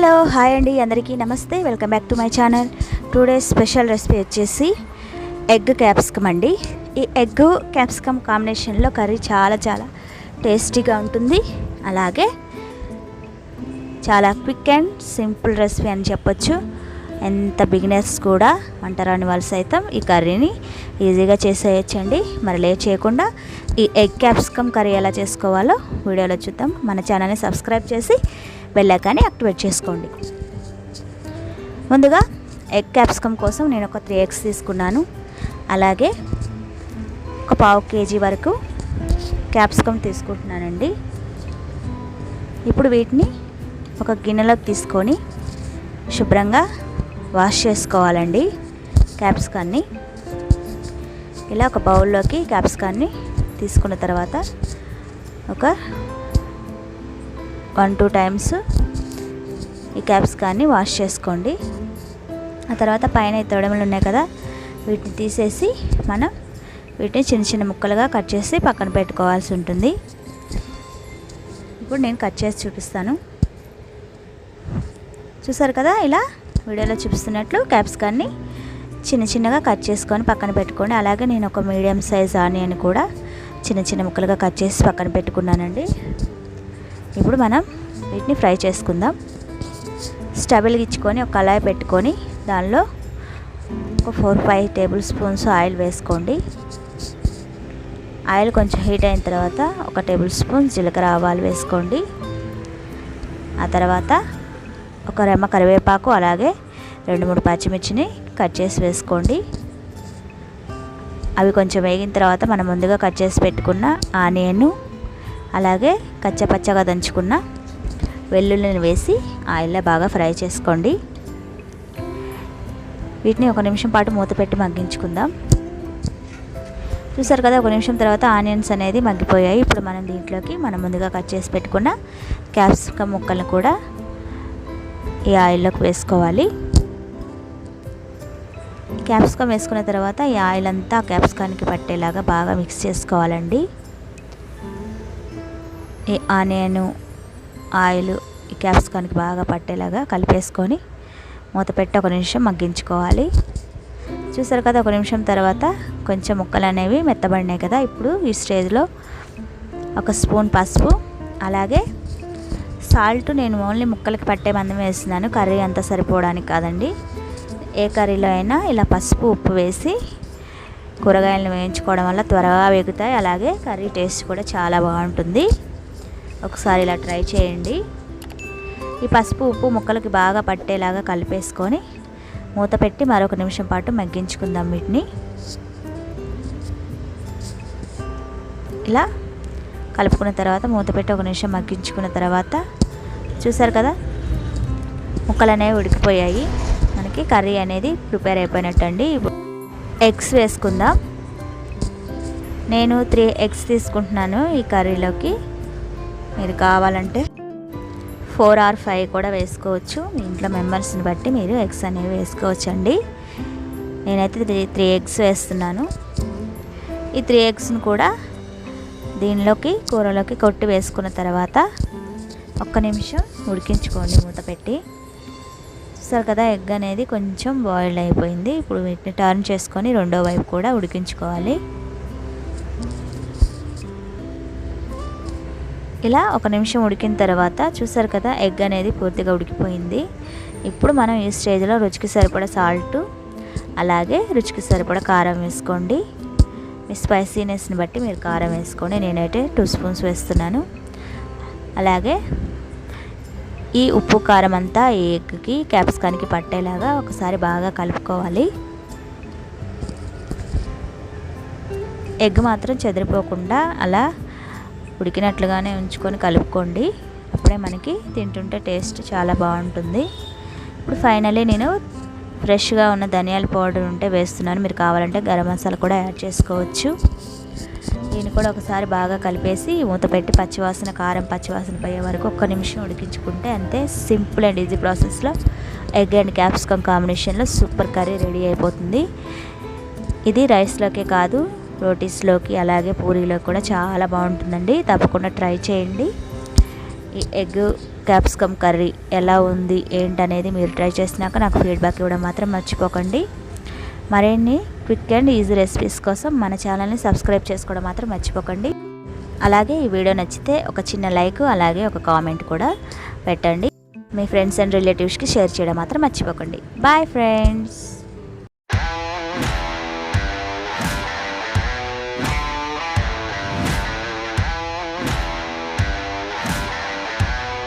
Hello hi అండి అందరికీ నమస్తే. Welcome back to my channel. Today special recipe వచ్చేసి ఎగ్ క్యాప్సికమ్ అండి. ఈ ఎగ్ క్యాప్సికమ్ కాంబినేషన్లో కర్రీ చాలా చాలా టేస్టీగా ఉంటుంది. అలాగే చాలా క్విక్ అండ్ సింపుల్ రెసిపీ అని చెప్పొచ్చు. ఎంత బిగినర్స్ కూడా వంట రాని వాళ్ళు సైతం ఈ కర్రీని ఈజీగా చేసేయచ్చండి. మరి లేట్ చేయకుండా ఈ ఎగ్ క్యాప్సికమ్ కర్రీ ఎలా చేసుకోవాలో వీడియోలో చూద్దాం. మన ఛానల్ని సబ్స్క్రైబ్ చేసి వెళ్ళాకనే యాక్టివేట్ చేసుకోండి. ముందుగా ఎగ్ క్యాప్సికమ్ కోసం నేను ఒక త్రీ ఎగ్స్ తీసుకున్నాను. అలాగే ఒక పావు కేజీ వరకు క్యాప్సికమ్ తీసుకుంటున్నానండి. ఇప్పుడు వీటిని ఒక గిన్నెలోకి తీసుకొని శుభ్రంగా వాష్ చేసుకోవాలండి క్యాప్సికాన్ని ఇలా ఒక బౌల్లోకి క్యాప్సికాన్ని తీసుకున్న తర్వాత ఒక వన్ టూ టైమ్స్ ఈ క్యాప్సికాన్ని వాష్ చేసుకోండి. ఆ తర్వాత పైన ఈ తొడమలు ఉన్నాయి కదా వీటిని తీసేసి మనం వీటిని చిన్న చిన్న ముక్కలుగా కట్ చేసి పక్కన పెట్టుకోవాల్సి ఉంటుంది. ఇప్పుడు నేను కట్ చేసి చూపిస్తాను. చూసారు కదా ఇలా వీడియోలో చూపిస్తున్నట్లు క్యాప్సికాన్ని చిన్న చిన్నగా కట్ చేసుకొని పక్కన పెట్టుకోండి. అలాగే నేను ఒక మీడియం సైజ్ ఆనియన్ కూడా చిన్న చిన్న ముక్కలుగా కట్ చేసి పక్కన పెట్టుకున్నానండి. ఇప్పుడు మనం వీటిని ఫ్రై చేసుకుందాం. స్టవ్ ఇచ్చుకొని ఒక కళాయి పెట్టుకొని దానిలో ఒక four five tablespoons oil వేసుకోండి. ఆయిల్ కొంచెం హీట్ అయిన తర్వాత ఒక టేబుల్ స్పూన్ జీలకర్ర ఆవాలు వేసుకోండి. ఆ తర్వాత ఒక రెమ్మ కరివేపాకు అలాగే రెండు మూడు పచ్చిమిర్చిని కట్ చేసి వేసుకోండి. అవి కొంచెం వేగిన తర్వాత మనం ముందుగా కట్ చేసి పెట్టుకున్న ఆనియన్ అలాగే కచ్చపచ్చగా దంచుకున్న వెల్లుల్లిని వేసి ఆయిల్లో బాగా ఫ్రై చేసుకోండి. వీటిని ఒక నిమిషం పాటు మూత పెట్టి మగ్గించుకుందాం. చూసారు కదా ఒక నిమిషం తర్వాత ఆనియన్స్ అనేది మగ్గిపోయాయి. ఇప్పుడు మనం దీంట్లోకి మనం ముందుగా కట్ చేసి పెట్టుకున్న క్యాప్సికమ్ ముక్కలను కూడా ఈ ఆయిల్లోకి వేసుకోవాలి. క్యాప్సికమ్ వేసుకున్న తర్వాత ఈ ఆయిల్ అంతా క్యాప్సికానికి పట్టేలాగా బాగా మిక్స్ చేసుకోవాలండి. ఈ ఆనియన్ ఆయిల్ ఈ క్యాప్సికానికి బాగా పట్టేలాగా కలిపేసుకొని మూత పెట్టి ఒక నిమిషం మగ్గించుకోవాలి. చూసారు కదా ఒక నిమిషం తర్వాత కొంచెం ముక్కలు అనేవి మెత్తబడినాయి కదా ఇప్పుడు ఈ స్టేజ్లో ఒక స్పూన్ పసుపు అలాగే సాల్ట్ నేను ఓన్లీ ముక్కలకి పట్టే మందం వేస్తున్నాను కర్రీ అంతా సరిపోవడానికి కాదండి. ఏ కర్రీలో అయినా ఇలా పసుపు ఉప్పు వేసి కూరగాయలను వేయించుకోవడం వల్ల త్వరగా వేగుతాయి అలాగే కర్రీ టేస్ట్ కూడా చాలా బాగుంటుంది. ఒకసారి ఇలా ట్రై చేయండి. ఈ పసుపు ఉప్పు ముక్కలకి బాగా పట్టేలాగా కలిపేసుకొని మూత పెట్టి మరొక నిమిషం పాటు మగ్గించుకుందాం వీటిని. ఇలా కలుపుకున్న తర్వాత మూత పెట్టి ఒక నిమిషం మగ్గించుకున్న తర్వాత చూసారు కదా ముక్కలు అనేవి ఉడికిపోయాయి. మనకి కర్రీ అనేది ప్రిపేర్ అయిపోయినట్టు అండి ఎగ్స్ వేసుకుందాం. నేను త్రీ ఎగ్స్ తీసుకుంటున్నాను ఈ కర్రీలోకి. మీరు కావాలంటే ఫోర్ ఆర్ ఫైవ్ కూడా వేసుకోవచ్చు. మీ ఇంట్లో మెంబర్స్ని బట్టి మీరు ఎగ్స్ అనేవి వేసుకోవచ్చు అండి నేనైతే త్రీ త్రీ ఎగ్స్ వేస్తున్నాను. ఈ త్రీ ఎగ్స్ని కూడా దీనిలోకి కూరలోకి కొట్టి వేసుకున్న తర్వాత ఒక్క నిమిషం ఉడికించుకోండి మూత పెట్టి. చూస్తారు కదా ఎగ్ అనేది కొంచెం బాయిల్డ్ అయిపోయింది. ఇప్పుడు వీటిని టర్న్ చేసుకొని రెండో వైపు కూడా ఉడికించుకోవాలి. ఇలా ఒక నిమిషం ఉడికిన తర్వాత చూసారు కదా ఎగ్ అనేది పూర్తిగా ఉడికిపోయింది. ఇప్పుడు మనం ఈ స్టేజ్లో రుచికి సరిపడ సాల్ట్ అలాగే రుచికి సరిపడ కారం వేసుకోండి. మీ స్పైసీనెస్ని బట్టి మీరు కారం వేసుకోండి. నేనైతే టూ స్పూన్స్ వేస్తున్నాను. అలాగే ఈ ఉప్పు కారం అంతా ఈ ఎగ్కి క్యాప్సికానికి పట్టేలాగా ఒకసారి బాగా కలుపుకోవాలి. ఎగ్ మాత్రం చెదిరిపోకుండా అలా ఉడికినట్లుగానే ఉంచుకొని కలుపుకోండి. అప్పుడే మనకి తింటుంటే టేస్ట్ చాలా బాగుంటుంది. ఇప్పుడు ఫైనలీ నేను ఫ్రెష్గా ఉన్న ధనియాల పౌడర్ ఉంటే వేస్తున్నాను. మీరు కావాలంటే గరం మసాలా కూడా యాడ్ చేసుకోవచ్చు. దీన్ని కూడా ఒకసారి బాగా కలిపేసి మూత పెట్టి పచ్చివాసన కారం పచ్చివాసన పోయే వరకు ఒక్క నిమిషం ఉడికించుకుంటే అంతే సింపుల్ అండ్ ఈజీ ప్రాసెస్లో ఎగ్ అండ్ క్యాప్సికమ్ కాంబినేషన్లో సూపర్ కర్రీ రెడీ అయిపోతుంది. ఇది రైస్లోకే కాదు రోటీస్లోకి అలాగే పూరీలోకి కూడా చాలా బాగుంటుందండి. తప్పకుండా ట్రై చేయండి. ఈ ఎగ్ క్యాప్సికమ్ కర్రీ ఎలా ఉంది ఏంటనేది మీరు ట్రై చేసినాక నాకు ఫీడ్బ్యాక్ ఇవ్వడం మాత్రం మర్చిపోకండి. మరిన్ని క్విక్ అండ్ ఈజీ రెసిపీస్ కోసం మన ఛానల్ని సబ్స్క్రైబ్ చేసుకోవడం మాత్రం మర్చిపోకండి. అలాగే ఈ వీడియో నచ్చితే ఒక చిన్న లైక్ అలాగే ఒక కామెంట్ కూడా పెట్టండి. మీ ఫ్రెండ్స్ అండ్ రిలేటివ్స్కి షేర్ చేయడం మాత్రం మర్చిపోకండి. Bye friends!